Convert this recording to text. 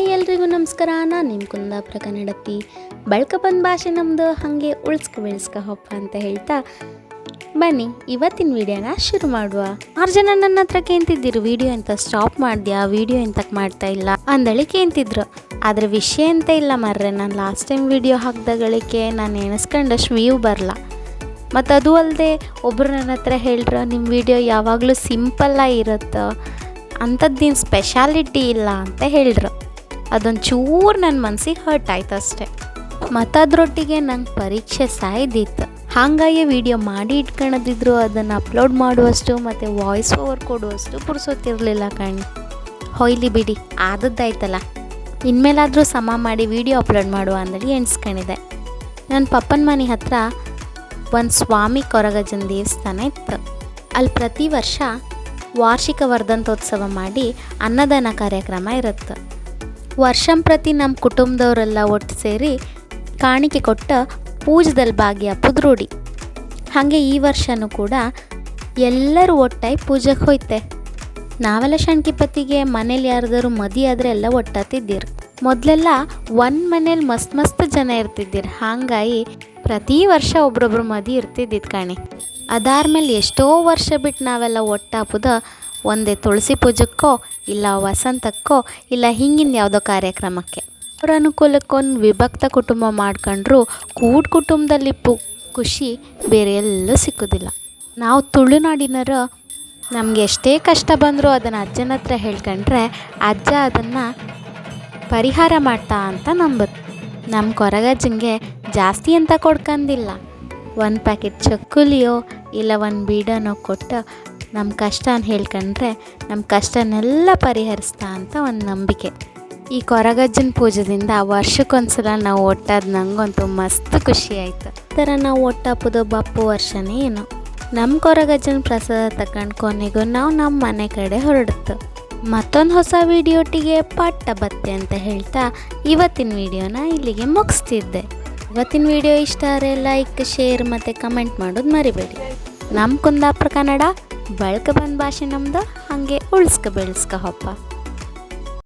Hi ಎಲ್ರಿಗೂ ನಮಸ್ಕಾರ. ನಾನು ನಿಮ್ಮ ಕುಂದಾಪುರ ಕನ್ನಡತಿ ಬಳ್ಕ ಬಂದ ಭಾಷೆ ನಮ್ಮದು ಹಾಗೆ ಉಳ್ಸ್ಕ ಬೆಳೆಸ್ಕ ಹಬ್ಬ ಅಂತ ಹೇಳ್ತಾ ಬನ್ನಿ, ಇವತ್ತಿನ ವಿಡಿಯೋನ ಶುರು ಮಾಡುವ. ಆರು ಜನ ನನ್ನ ಹತ್ರ ಕೇಂತಿದ್ದಿರು ವಿಡಿಯೋ ಎಂತ ಸ್ಟಾಪ್ ಮಾಡಿದ್ಯಾ? ವಿಡಿಯೋ ಎಂತಕ್ಕೆ ಮಾಡ್ತಾ ಇಲ್ಲ? ಅಂದಳಿ ಕೇಂತಿದ್ರು ಆದರೆ ವಿಷಯ ಎಂತ ಇಲ್ಲ ಮರ್ರೆ, ನಾನು ಲಾಸ್ಟ್ ಟೈಮ್ ವಿಡಿಯೋ ಹಾಕ್ದಾಗಳಿಗೆ ನಾನು ಎಣಿಸ್ಕೊಂಡಷ್ಟು ವ್ಯೂ ಬರಲ್ಲ ಮತ್ತು ಅದು ಅಲ್ಲದೆ ಒಬ್ಬರು ನನ್ನ ಹತ್ರ ಹೇಳ್ರು ನಿಮ್ಮ ವಿಡಿಯೋ ಯಾವಾಗಲೂ ಸಿಂಪಲ್ಲಾಗಿ ಇರುತ್ತೋ? ಅಂಥದ್ದೇನು ಸ್ಪೆಷಾಲಿಟಿ ಇಲ್ಲ ಅಂತ ಹೇಳ್ರು. ಅದೊಂದು ಚೂರು ನನ್ನ ಮನಸ್ಸಿಗೆ ಹರ್ಟ್ ಆಯ್ತು ಅಷ್ಟೆ. ಮತ್ತದ್ರೊಟ್ಟಿಗೆ ನಂಗೆ ಪರೀಕ್ಷೆ ಸಾಯ್ದಿತ್ತು. ಹಾಗಾಗಿ ವಿಡಿಯೋ ಮಾಡಿ ಇಟ್ಕೊಳದಿದ್ರು ಅದನ್ನು ಅಪ್ಲೋಡ್ ಮಾಡುವಷ್ಟು, ಮತ್ತು ವಾಯ್ಸ್ ಓವರ್ ಕೊಡುವಷ್ಟು ಪುರ್ಸೋತಿರಲಿಲ್ಲ ಕಣ್. ಹೊಯ್ಲಿ ಬಿಡಿ, ಆದದ್ದಾಯ್ತಲ್ಲ. ಇನ್ಮೇಲಾದರೂ ಸಮ ಮಾಡಿ ವಿಡಿಯೋ ಅಪ್ಲೋಡ್ ಮಾಡುವ ಅಂದರೆ ಎಣಿಸ್ಕೊಂಡಿದೆ ನನ್ನ ಪಪ್ಪನ ಮನೆ ಹತ್ರ ಒಂದು ಸ್ವಾಮಿ ಕೊರಗಜ್ಜನ ದೇವಸ್ಥಾನ ಇತ್ತು. ಅಲ್ಲಿ ಪ್ರತಿ ವರ್ಷ ವಾರ್ಷಿಕ ವರ್ಧಂತೋತ್ಸವ ಮಾಡಿ ಅನ್ನದಾನ ಕಾರ್ಯಕ್ರಮ ಇರುತ್ತೆ. ವರ್ಷಂಪ್ರತಿ ನಮ್ಮ ಕುಟುಂಬದವರೆಲ್ಲ ಒಟ್ಟು ಸೇರಿ ಕಾಣಿಕೆ ಕೊಟ್ಟ ಪೂಜದಲ್ಲಿ ಭಾಗ್ಯ ರೂಢಿ ಹಾಗೆ ಈ ವರ್ಷನೂ ಕೂಡ ಎಲ್ಲರೂ ಒಟ್ಟಾಗಿ ಪೂಜೆಗೆ ಹೋಯ್ತೆ. ನಾವೆಲ್ಲ ಶಣ್ಕಿಪತಿಗೆ ಮನೇಲಿ ಯಾರ್ದಾರು ಮದಿ ಆದರೆ ಎಲ್ಲ ಒಟ್ಟಾತಿದ್ದೀರಿ. ಮೊದಲೆಲ್ಲ ಒಂದು ಮನೇಲಿ ಮಸ್ತ್ ಮಸ್ತ್ ಜನ ಇರ್ತಿದ್ದೀರಿ. ಹಾಗಾಗಿ ಪ್ರತಿ ವರ್ಷ ಒಬ್ರೊಬ್ರು ಮದಿ ಇರ್ತಿದ್ದಿದ್ದು ಕಾಣಿ. ಅದಾದ್ಮೇಲೆ ಎಷ್ಟೋ ವರ್ಷ ಬಿಟ್ಟು ನಾವೆಲ್ಲ ಒಟ್ಟಾಪುದ ಒಂದೇ ತುಳಸಿ ಪೂಜಕ್ಕೋ, ಇಲ್ಲ ವಸಂತಕ್ಕೋ, ಇಲ್ಲ ಹಿಂಗಿನ ಯಾವುದೋ ಕಾರ್ಯಕ್ರಮಕ್ಕೆ. ಅವ್ರ ಅನುಕೂಲಕ್ಕೊಂದು ವಿಭಕ್ತ ಕುಟುಂಬ ಮಾಡ್ಕೊಂಡ್ರು ಕೂಡ್ ಕುಟುಂಬದಲ್ಲಿ ಪು, ಖುಷಿ ಬೇರೆ ಎಲ್ಲೂ ಸಿಕ್ಕೋದಿಲ್ಲ. ನಾವು ತುಳುನಾಡಿನರು ನಮಗೆ ಎಷ್ಟೇ ಕಷ್ಟ ಬಂದರೂ ಅದನ್ನು ಅಜ್ಜನ ಹತ್ರ ಹೇಳ್ಕೊಂಡ್ರೆ ಅಜ್ಜ ಅದನ್ನು ಪರಿಹಾರ ಮಾಡ್ತಾ ಅಂತ ನಂಬುತ್ತೆ ನಮ್ಮ ಕೊರಗಜ್ಜಂಗೆ ಜಾಸ್ತಿ ಅಂತ ಕೊಡ್ಕಂದಿಲ್ಲ. ಒಂದು ಪ್ಯಾಕೆಟ್ ಚಕ್ಕುಲಿಯೋ, ಇಲ್ಲ ಒಂದು ಬೀಡನೋ ಕೊಟ್ಟು ನಮ್ಮ ಕಷ್ಟನ ಹೇಳ್ಕೊಂಡ್ರೆ ನಮ್ಮ ಕಷ್ಟನೆಲ್ಲ ಪರಿಹರಿಸ್ತಾ ಅಂತ ಒಂದು ನಂಬಿಕೆ. ಈ ಕೊರಗಜ್ಜನ ಪೂಜೆದಿಂದ ವರ್ಷಕ್ಕೊಂದ್ಸಲ ನಾವು ಒಟ್ಟಾದ ನಂಗಂತೂ ಮಸ್ತ್ ಖುಷಿ ಆಯ್ತು. ಈ ಥರ ನಾವು ಒಟ್ಟಪ್ಪದು ಬಪ್ಪು ವರ್ಷನೇ ಏನು. ನಮ್ಮ ಕೊರಗಜ್ಜನ ಪ್ರಸಾದ ತಗೊಂಡು ಕೊನೆಗೂ ನಾವು ನಮ್ಮ ಮನೆ ಕಡೆ ಹೊರಡ್ತು ಮತ್ತೊಂದು ಹೊಸ ವಿಡಿಯೋಟಿಗೆ ಪಟ್ಟ ಬತ್ತೆ ಅಂತ ಹೇಳ್ತಾ ಇವತ್ತಿನ ವಿಡಿಯೋನ ಇಲ್ಲಿಗೆ ಮುಗಿಸ್ತಿದ್ದೆ. ಇವತ್ತಿನ ವಿಡಿಯೋ ಇಷ್ಟ ಆದರೆ ಲೈಕ್, ಶೇರ್ ಮತ್ತು ಕಮೆಂಟ್ ಮಾಡೋದು ಮರಿಬೇಡಿ. ನಮ್ಮ ಕುಂದಾಪುರ ಕನ್ನಡ ಬಳಕ ಬಂದ ಭಾಷೆ ನಮ್ದು ಹಾಗೆ ಉಳ್ಸ್ಕ ಬೆಳೆಸ್ಕ ಹೊಪ್ಪ.